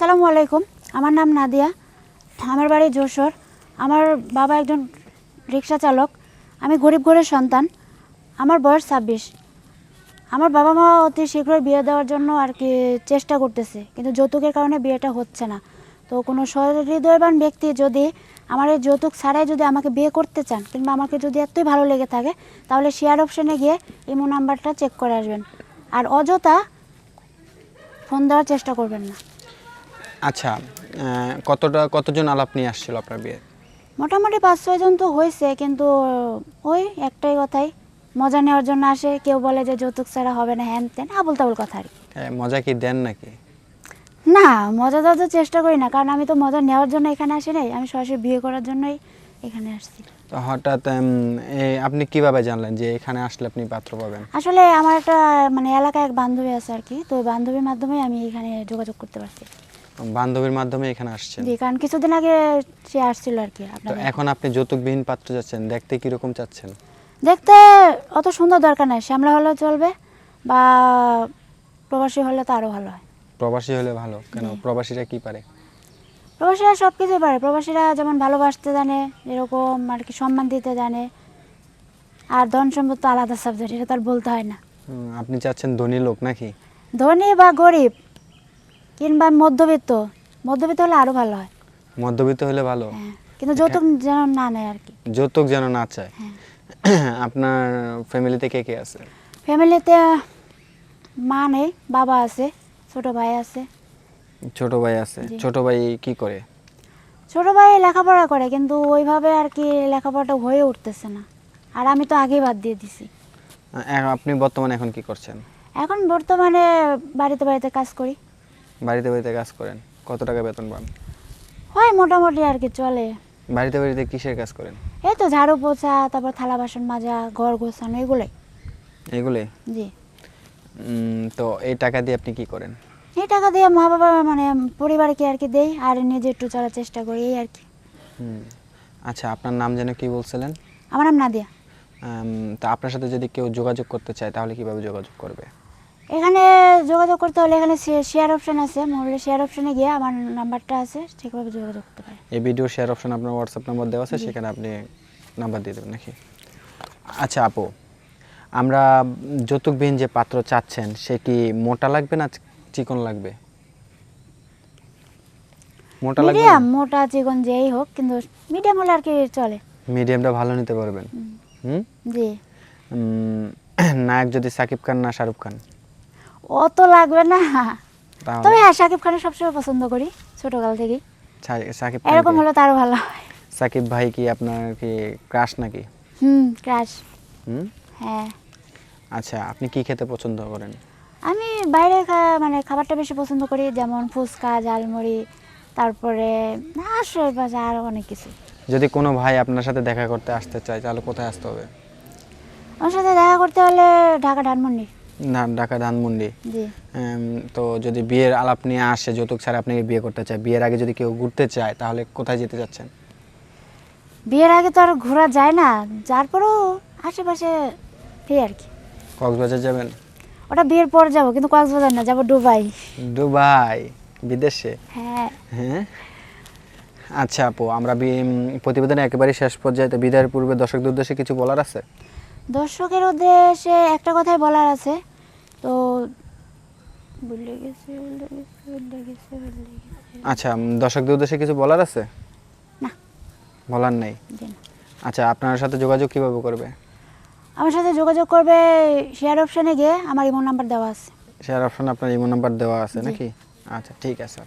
আসসালামু আলাইকুম। আমার নাম নাদিয়া। আমার বাড়ি যশোর। আমার বাবা একজন রিক্সা চালক। আমি গরিব ঘরের সন্তান। আমার বয়স ছাব্বিশ। আমার বাবা মা অতি শীঘ্রই বিয়ে দেওয়ার জন্য আর কি চেষ্টা করতেছে। কিন্তু যৌতুকের কারণে বিয়েটা হচ্ছে না। তো কোনো সহৃদয়বান ব্যক্তি যদি আমার এই যৌতুক ছাড়াই যদি আমাকে বিয়ে করতে চান কিংবা আমাকে যদি এতই ভালো লেগে থাকে, তাহলে শেয়ার অপশনে গিয়ে ইমো নাম্বারটা চেক করে আসবেন। আর অযথা ফোন দেওয়ার চেষ্টা করবেন না। আচ্ছা কতটা কতজন আলাপ নিয়ে আসছিল আপনার বিয়ে? মোটামুটি পাঁচ ছয়জন তো হয়েছে কিন্তু ওই একটাই কথাই। মজা নেওয়ার জন্য আসে কেউ বলে যে যৌতুক ছাড়া হবে না হ্যান ত্যান আবল তাবল কথা আর মজা কি দেন নাকি? না মজা দেওয়ার তো চেষ্টা করি না কারণ আমি তো মজা নেওয়ার জন্য এখানে আসি নাই আমি সরাসরি বিয়ে করার জন্যই এখানে আসছি। তো হঠাৎ আপনি কীভাবে জানলেন যে এখানে আসলে আপনি পাত্র পাবেন? আসলে আমার একটা মানে এলাকায় এক বান্ধবী আছে আর কি তো বান্ধবীর মাধ্যমে আমি এখানে যোগাযোগ করতে পারছি। বান্ধবীর মাধ্যমে এখানে আসছেন। জি কারণ কিছুদিন আগে সে আসছিল আর কি তো এখন আপনি যৌতুকবিহীন পাত্র যাচ্ছেন দেখতে কীরকম চাচ্ছেন? দেখতে অত সুন্দর দরকার নাই শ্যামলা হলেও চলবে বা প্রবাসী হলে তো আরও ভালো হয়। প্রবাসী হলে ভালো কেন? প্রবাসীরা কি পারে? প্রবাসীরা সব কিছুই পারে প্রবাসীরা যেমন ভালোবাসতে জানে এরকম আর কি সম্মান দিতে জানে আর ধন সম্পদ তো আলাদা সাবজেক্ট এটা তো আর বলতে হয় না। আপনি চাচ্ছেন ধনী লোক নাকি? ধনী বা গরিব কিংবা মধ্যবিত্ত মধ্যবিত্ত হলে আরও ভালো হয়। মধ্যবিত্ত হলে ভালো। হ্যাঁ কিন্তু যৌতুক যেন না নেয় আর কি। যৌতুক যেন না চায়। হ্যাঁ। আপনার ফ্যামিলিতে কে কে আছে? ফ্যামিলিতে মা নেই বাবা আছে ছোট ভাই আছে। ছোট ভাই আছে। ছোট ভাই কি করে? ছোট ভাই লেখাপড়া করে কিন্তু ওইভাবে আর কি লেখাপড়াটা হয়ে উঠতেছে না। আর আমি তো আগেই বাদ দিয়ে দিছি। আপনি বর্তমানে এখন কি করছেন? এখন বর্তমানে বাড়িতে বাড়িতে কাজ করি। বাড়িতে বাড়িতে কাজ করেন? কত টাকা বেতন পান? হয় মোটামুটি আর কি চলে। বাড়িতে বাড়িতে কিসের কাজ করেন? এই তো ঝাড়ু পোছা তারপর থালা বাসন মাজা ঘর গোছানো এগুলোই। এগুলি জি। তো এই টাকা দিয়ে আপনি কি করেন? এই টাকা দিয়ে মা বাবা মানে পরিবারকে আর কি দেই আর নিজে একটু চলার চেষ্টা করি এই আর কি। হুম। আচ্ছা আপনার নাম যেন কি বলছিলেন? আমার নাম নাদিয়া। তো আপনার সাথে যদি কেউ যোগাযোগ করতে চায় তাহলে কীভাবে যোগাযোগ করবে? এখানে যোগাযোগ করতে হলে এখানে শেয়ার অপশন আছে। মোবাইলে শেয়ার অপশনে গিয়ে আমার নাম্বারটা আছে ঠিকভাবে যোগাযোগ করতে পারে এই ভিডিও শেয়ার অপশন আপনার হোয়াটসঅ্যাপ নাম্বার দেওয়া আছে সেখানে আপনি নাম্বার দিয়ে দেবেন নাকি? আচ্ছা আপু আমরা যৌতুকবিহীন যে পাত্র চাচ্ছেন সে কি মোটা লাগবে না চিকন লাগবে? মোটা লাগবে মিডিয়াম মোটা চিকন যেই হোক কিন্তু মিডিয়াম হলে আর কি চলে। মিডিয়ামটা ভালো নিতে পারবেন। হুম। জি। নায়ক যদি সাকিব খান না শাহরুখ খান? অত লাগবে না। তবে হ্যাঁ সাকিব খানের সবসময় পছন্দ করি ছোটকাল থেকেই সাকিব এরকম হলে তারও ভালো হয়। সাকিব ভাই কি আপনার কি ক্রাশ নাকি? হুম ক্রাশ হুম? হ্যাঁ। আচ্ছা আপনি কি খেতে পছন্দ করেন? আমি বাইরে মানে খাবারটা বেশি পছন্দ করি যেমন ফুচকা ঝালমুড়ি তারপরে আশেপাশে আরও অনেক কিছু। যদি কোনো ভাই আপনার সাথে দেখা করতে আসতে চায় তাহলে কোথায় আসতে হবে? ওর সাথে দেখা করতে হলে ঢাকা ধানমন্ডি ঢাকা ধানমন্ডি। তো যদি বিয়ের আলাপ নিয়ে আসে যৌতুক ছাড়া আপনাকে বিয়ে করতে চায় বিয়ের আগে যদি কেউ ঘুরতে চায় তাহলে কোথায় যেতে চাচ্ছেন বিয়ের আগে তো আর ঘোরা যায় না যার পরেও আশেপাশে এই আর কি। কক্সবাজার যাবেন? ওটা বিয়ের পর যাব কিন্তু কক্সবাজার না যাব দুবাই। দুবাই? বিদেশে? হ্যাঁ। হ্যাঁ? আচ্ছা আপু আমরা প্রতিবেদনের একেবারে শেষ পর্যায়ে তো বিদায়ের পূর্বে দর্শকদের উদ্দেশ্যে কিছু বলার আছে? দর্শকের উদ্দেশ্যে একটা কথাই বলার আছে তো ভুলে গেছি ভুলে গেছি ভুলে গেছি ভুলে গেছি। আচ্ছা দর্শকদের উদ্দেশ্যে কিছু বলার আছে? না। বলার নেই? আচ্ছা আপনার সাথে যোগাযোগ কীভাবে করবে? আমার সাথে যোগাযোগ করবে শেয়ার অপশানে গিয়ে আমার ইমো নাম্বার দেওয়া আছে। শেয়ার অপশন আপনার ইমো নাম্বার দেওয়া আছে নাকি? আচ্ছা ঠিক আছে।